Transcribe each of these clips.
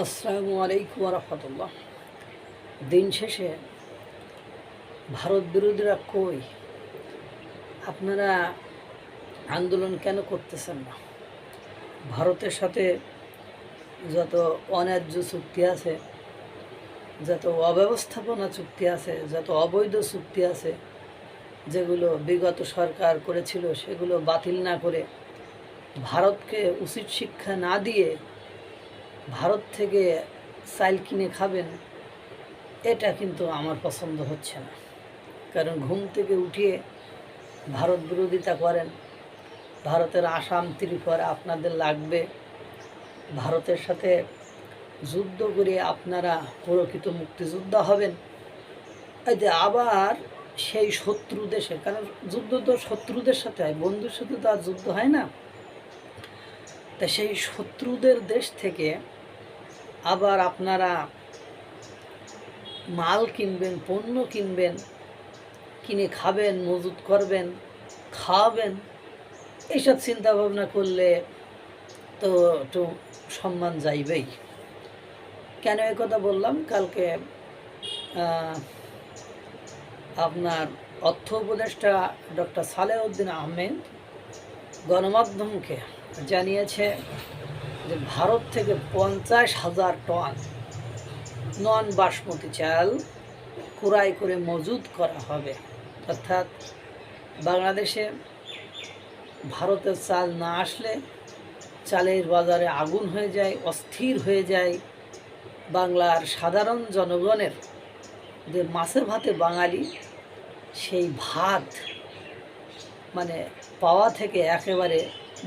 আসসালামু আলাইকুম রহমতুল্লাহ দিন শেষে ভারত বিরোধীরা কই? আপনারা আন্দোলন কেন করতেছেন না? ভারতের সাথে যত অন্যায্য চুক্তি আছে, যত অব্যবস্থাপনা চুক্তি আছে, যত অবৈধ চুক্তি আছে, যেগুলো বিগত সরকার করেছিল, সেগুলো বাতিল না করে ভারতকে উচিত শিক্ষা না দিয়ে ভারত থেকে চাইল কিনে খাবেন, এটা কিন্তু আমার পছন্দ হচ্ছে না। কারণ ঘুম থেকে উঠিয়ে ভারত বিরোধিতা করেন, ভারতের আসাম, ত্রিপুরা আপনাদের লাগবে। ভারতের সাথে যুদ্ধ করে আপনারা প্রকৃত মুক্তিযোদ্ধা হবেন। যে আবার সেই শত্রু দেশে, কারণ যুদ্ধ তো শত্রুদের সাথে হয়, বন্ধুর সাথে তো আর যুদ্ধ হয় না। তা সেই শত্রুদের দেশ থেকে আবার আপনারা মাল কিনবেন, পণ্য কিনবেন, কিনে খাবেন, মজুত করবেন, খাওয়াবেন, এইসব চিন্তা ভাবনা করলে তো একটু সম্মান যাইবেই। কেন এ কথা বললাম? কালকে আপনার অর্থ উপদেষ্টা ডক্টর সালেউদ্দিন আহমেদ গণমাধ্যমকে জানিয়েছে যে ভারত থেকে পঞ্চাশ হাজার টন নন বাসমতি চাল কুড়াই করে মজুদ করা হবে। অর্থাৎ বাংলাদেশে ভারতের চাল না আসলে চালের বাজারে আগুন হয়ে যায়, অস্থির হয়ে যায়। বাংলার সাধারণ জনগণের যে মাছে ভাতে বাঙালি, সেই ভাত মানে পাওয়া থেকে একেবারে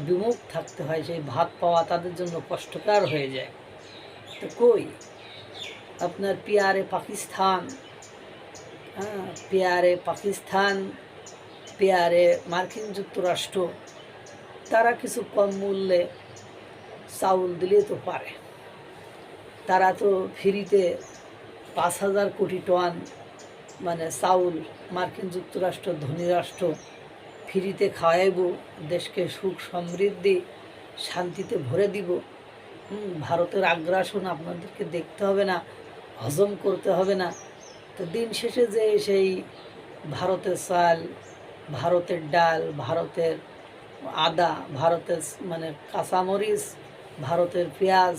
বিমুখ থাকতে হয়, সেই ভাত পাওয়া তাদের জন্য কষ্টকর হয়ে যায়। তো কই? আপনার পিয়ারে পাকিস্তান হ্যাঁ পিয়ারে পাকিস্তান, পেয়ারে মার্কিন যুক্তরাষ্ট্র, তারা কিছু কম মূল্যে চাউল দিলে তো পারে। তারা তো ফ্রিতে পাঁচ হাজার কোটি টন মানে চাউল মার্কিন যুক্তরাষ্ট্র, ধনী রাষ্ট্র ফ্রিতে খাওয়াইব, দেশকে সুখ সমৃদ্ধি, শান্তিতে ভরে দিব। ভারতের আগ্রাসন আপনাদেরকে দেখতে হবে না, হজম করতে হবে না। তো দিন শেষে যে সেই ভারতের চাল, ভারতের ডাল, ভারতের আদা, ভারতের মানে কাঁচামরিচ, ভারতের পেঁয়াজ,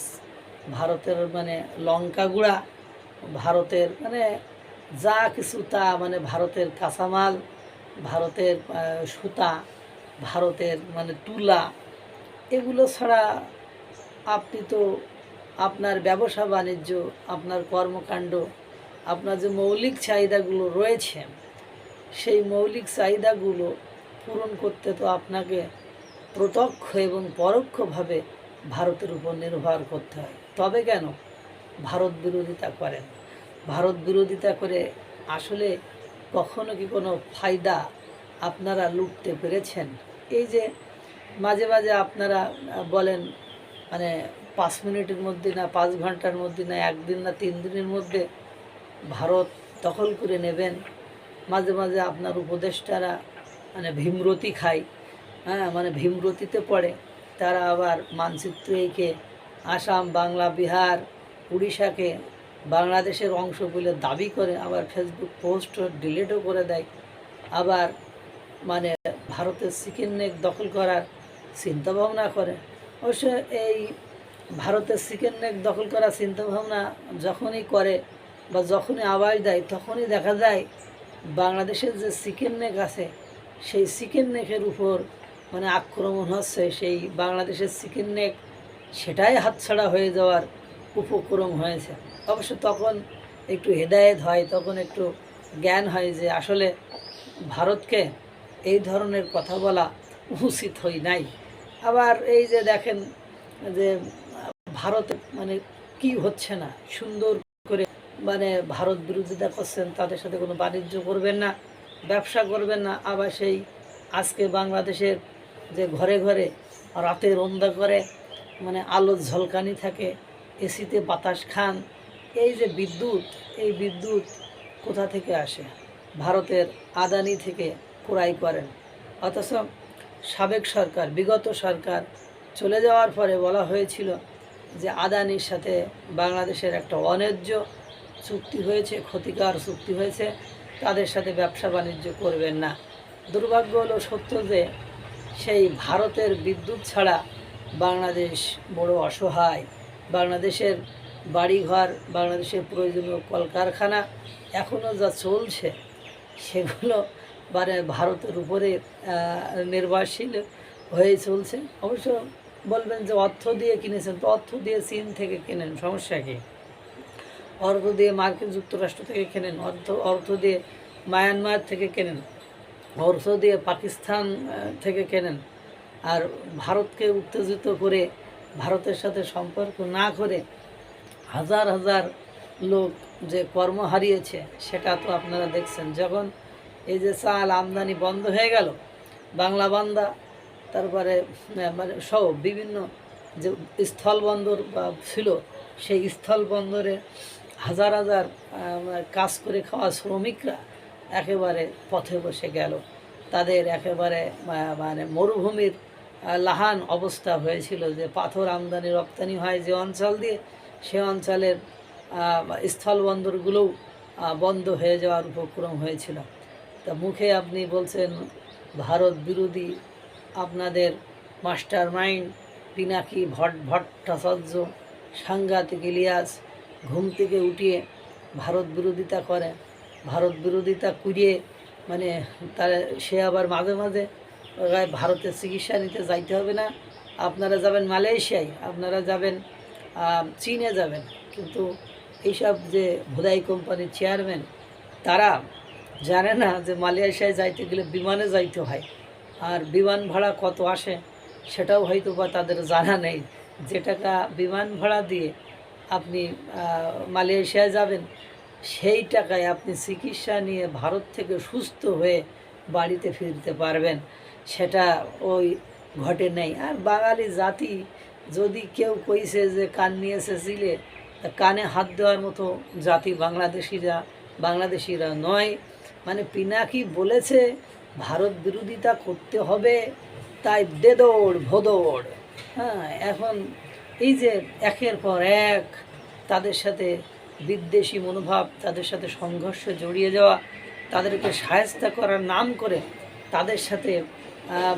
ভারতের মানে লঙ্কা গুঁড়া, ভারতের মানে যা কিছু তা মানে ভারতের কাঁচামাল ভারতের সুতা, ভারতের মানে তুলা, এগুলো ছাড়া আপনি তো আপনার ব্যবসা, বাণিজ্য, আপনার কর্মকাণ্ড, আপনার যে মৌলিক চাহিদাগুলো রয়েছে, সেই মৌলিক চাহিদাগুলো পূরণ করতে তো আপনাকে প্রত্যক্ষ এবং পরোক্ষভাবে ভারতের উপর নির্ভর করতে হয়। তবে কেন? ভারত বিরোধিতা করেন। ভারত বিরোধিতা করে আসলে কখনো কি কোনো ফায়দা আপনারা লুটতে পেরেছেন? এই যে মাঝে মাঝে আপনারা বলেন মানে পাঁচ মিনিটের মধ্যে না, পাঁচ ঘণ্টার মধ্যে না, একদিন না, তিন দিনের মধ্যে ভারত দখল করে নেবেন। মাঝে মাঝে আপনার উপদেষ্টারা মানে ভীমরতি খায় হ্যাঁ মানে ভীমরতিতে পড়ে। তারা আবার মানচিত্র এঁকে আসাম, বাংলা, বিহার, উড়িষ্যাকে বাংলাদেশের অংশ বলে দাবি করে, আবার ফেসবুক পোস্ট ডিলিটও করে দেয়। আবার মানে ভারতের চিকেন নেক দখল করার চিন্তাভাবনা করে। অবশ্য এই ভারতের চিকেন নেক দখল করার চিন্তাভাবনা যখনই করে বা যখনই আওয়াজ দেয়, তখনই দেখা যায় বাংলাদেশের যে চিকেন নেক আছে, সেই চিকেন নেকের উপর মানে আক্রমণ হচ্ছে। সেই বাংলাদেশের চিকেন নেক সেটাই হাতছাড়া হয়ে যাওয়ার উপক্রম হয়েছে। অবশ্য তখন একটু হেদায়েত হয়, তখন একটু জ্ঞান হয় যে আসলে ভারতকে এই ধরনের কথা বলা উচিত হই নাই। আবার এই যে দেখেন যে ভারতে মানে কি হচ্ছে না, সুন্দর করে মানে ভারত বিরোধিতা করছেন, তাদের সাথে কোনো বাণিজ্য করবেন না, ব্যবসা করবেন না, আবার সেই আজকে বাংলাদেশের যে ঘরে ঘরে রাতের অন্ধকারে মানে আলোর ঝলকানি থাকে, এসিতে বাতাস খান এই যে বিদ্যুৎ, এই বিদ্যুৎ কোথা থেকে আসে? ভারতের আদানি থেকে ক্রয় করেন। অথচ সাবেক সরকার, বিগত সরকার চলে যাওয়ার পরে বলা হয়েছিল যে আদানির সাথে বাংলাদেশের একটা অন্যায্য চুক্তি হয়েছে, ক্ষতিকর চুক্তি হয়েছে, তাদের সাথে ব্যবসা বাণিজ্য করবেন না। দুর্ভাগ্য হলো সত্য যে সেই ভারতের বিদ্যুৎ ছাড়া বাংলাদেশ বড় অসহায়। বাংলাদেশের বাড়িঘর, বাংলাদেশের প্রয়োজনীয় কলকারখানা এখনও যা চলছে, সেগুলো মানে ভারতের উপরে নির্ভরশীল হয়ে চলছে। অবশ্য বলবেন যে অর্থ দিয়ে কিনেছেন, তো অর্থ দিয়ে চীন থেকে কেনেন, সমস্যা কী? অর্থ দিয়ে মার্কিন যুক্তরাষ্ট্র থেকে কেনেন, অর্থ অর্থ দিয়ে মায়ানমার থেকে কেনেন, অর্থ দিয়ে পাকিস্তান থেকে কেনেন। আর ভারতকে উত্তেজিত করে, ভারতের সাথে সম্পর্ক না করে হাজার হাজার লোক যে কর্ম হারিয়েছে, সেটা তো আপনারা দেখছেন। যখন এই যে চাল আমদানি বন্ধ হয়ে গেল, বাংলা বান্দা, তারপরে মানে সহ বিভিন্ন যে স্থলবন্দর বা ছিল, সেই স্থল বন্দরে হাজার হাজার কাজ করে খাওয়া শ্রমিকরা একেবারে পথে বসে গেল। তাদের একেবারে মানে মরুভূমির লাহান অবস্থা হয়েছিল যে পাথর আমদানি, রপ্তানি হয় যে অঞ্চল দিয়ে সে অঞ্চলের স্থলবন্দরগুলোও বন্ধ হয়ে যাওয়ার উপক্রম হয়েছিল। তা মুখে আপনি বলছেন, ভারত বিরোধী, আপনাদের মাস্টার মাইন্ড পিনাকি ভট্ট ভট্টাচার্য, সাংঘাতিক ইলিয়াস, ঘুম থেকে উঠিয়ে ভারত বিরোধিতা করে, ভারত বিরোধিতা করিয়ে মানে তার, সে আবার মাঝে মাঝে ভারতের চিকিৎসা নিতে যাইতে হবে না, আপনারা যাবেন মালয়েশিয়ায়, আপনারা যাবেন চীনে যাবেন। কিন্তু এইসব যে ভোদাই কোম্পানির চেয়ারম্যান, তারা জানে না যে মালয়েশিয়ায় যাইতে গেলে বিমানে যাইতে হয়। আর বিমান ভাড়া কত আসে, সেটাও হয়তো বা তাদের জানা নেই। যে টাকা বিমান ভাড়া দিয়ে আপনি মালয়েশিয়ায় যাবেন, সেই টাকায় আপনি চিকিৎসা নিয়ে ভারত থেকে সুস্থ হয়ে বাড়িতে ফিরতে পারবেন। সেটা ওই ঘটে নেই। আর বাঙালি জাতি যদি কেউ কইছে যে কান নিয়ে এসেছিলে, তা কানে হাত দেওয়ার মতো জাতি বাংলাদেশিরা বাংলাদেশিরা নয়। মানে পিনাকি বলেছে, ভারত বিরোধিতা করতে হবে, তাই দেদৌড় ভোদৌড়। হ্যাঁ এখন এই যে একের পর এক তাদের সাথে বিদ্বেষী মনোভাব, তাদের সাথে সংঘর্ষ জড়িয়ে যাওয়া, তাদেরকে সায়স্তা করার নাম করে তাদের সাথে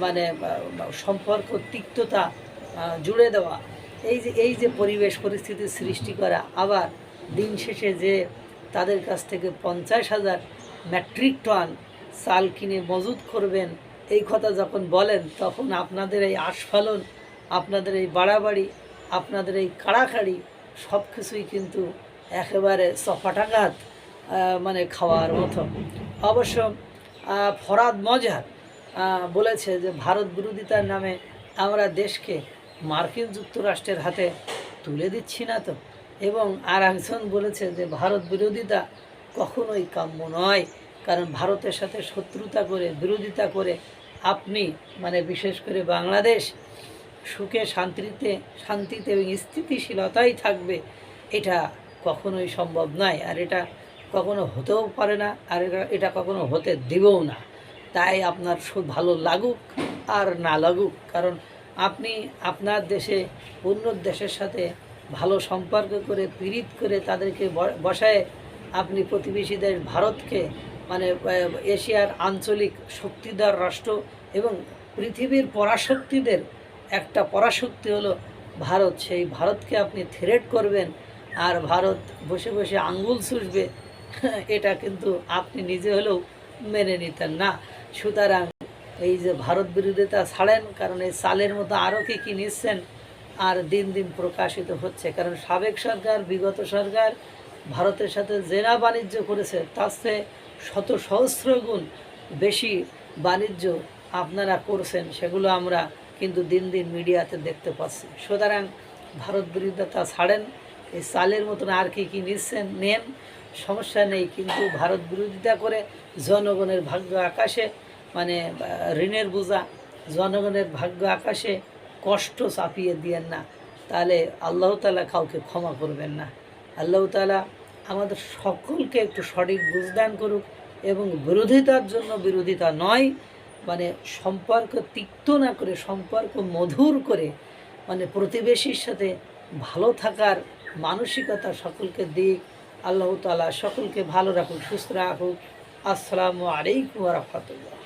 মানে সম্পর্ক তিক্ততা জুড়ে দেওয়া। এই যে এই যে পরিবেশ পরিস্থিতি সৃষ্টি করা আবার দিন শেষে যে তাদের কাছ থেকে পঞ্চাশ হাজার মেট্রিক টন চাল কিনে মজুত করবেন এই কথা যখন বলেন তখন আপনাদের এই আস্ফালন আপনাদের এই বাড়াবাড়ি আপনাদের এই কাড়াকাড়ি সব কিছুই কিন্তু একেবারে আহ, মানে খাওয়ার মতো। অবশ্য ফরাদ মজার বলেছে যে ভারত বিরোধিতার নামে আমরা দেশকে মার্কিন যুক্তরাষ্ট্রের হাতে তুলে দিচ্ছি না তো। এবং আর একজন বলেছে যে, ভারত বিরোধিতা কখনোই কাম্য নয়। কারণ ভারতের সাথে শত্রুতা করে, বিরোধিতা করে আপনি মানে বিশেষ করে বাংলাদেশ, সুখে, শান্তিতে শান্তিতে এবং স্থিতিশীলতাই থাকবে, এটা কখনোই সম্ভব নয়। আর এটা কখনো হতেও পারে না, আর এটা- কখনো হতে দেবেও না। তাই আপনার ভালো লাগুক আর না লাগুক। কারণ আপনি আপনার দেশে অন্য দেশের সাথে ভালো সম্পর্ক করে, পীড়িত করে তাদেরকে বসায় আপনি প্রতিবেশী দেশ ভারতকে মানে এশিয়ার আঞ্চলিক শক্তিদার রাষ্ট্র এবং পৃথিবীর পরাশক্তিদের একটা পরাশক্তি হলো ভারত। সেই ভারতকে আপনি থ্রেট করবেন আর ভারত বসে বসে আঙ্গুল চুষবে, এটা কিন্তু আপনি নিজে হলেও মেনে নিতেন না। সুতরাং এই যে ভারত বিরোধিতা ছাড়েন, কারণ এই চালের মতো আরও কি কী নিচ্ছেন আর দিন দিন প্রকাশিত হচ্ছে। কারণ সাবেক সরকার, বিগত সরকার ভারতের সাথে জেনা বাণিজ্য করেছে, তার চেয়ে শত সহস্র গুণ বেশি বাণিজ্য আপনারা করছেন, সেগুলো আমরা কিন্তু দিন দিন মিডিয়াতে দেখতে পাচ্ছি। সুতরাং ভারত বিরোধিতা ছাড়েন, এই চালের মতন আর কি কী নিচ্ছেন, নেন, সমস্যা নেই, কিন্তু ভারত বিরোধিতা করে জনগণের ভাগ্য আকাশে মানে ঋণের বোঝা, জনগণের ভাগ্য আকাশে কষ্ট চাপিয়ে দিয়েন না। তাহলে আল্লাহ তালা কাউকে ক্ষমা করবেন না। আল্লাহ তালা আমাদের সকলকে একটু সঠিক বুঝদান করুক এবং বিরোধিতার জন্য বিরোধিতা নয় মানে সম্পর্ক তিক্ত না করে, সম্পর্ক মধুর করে মানে প্রতিবেশীর সাথে ভালো থাকার মানসিকতা সকলকে দিক। আল্লাহ তালা সকলকে ভালো রাখুক, সুস্থ রাখুক। আসসালামু আলাইকুম রহমতুল্লাহ।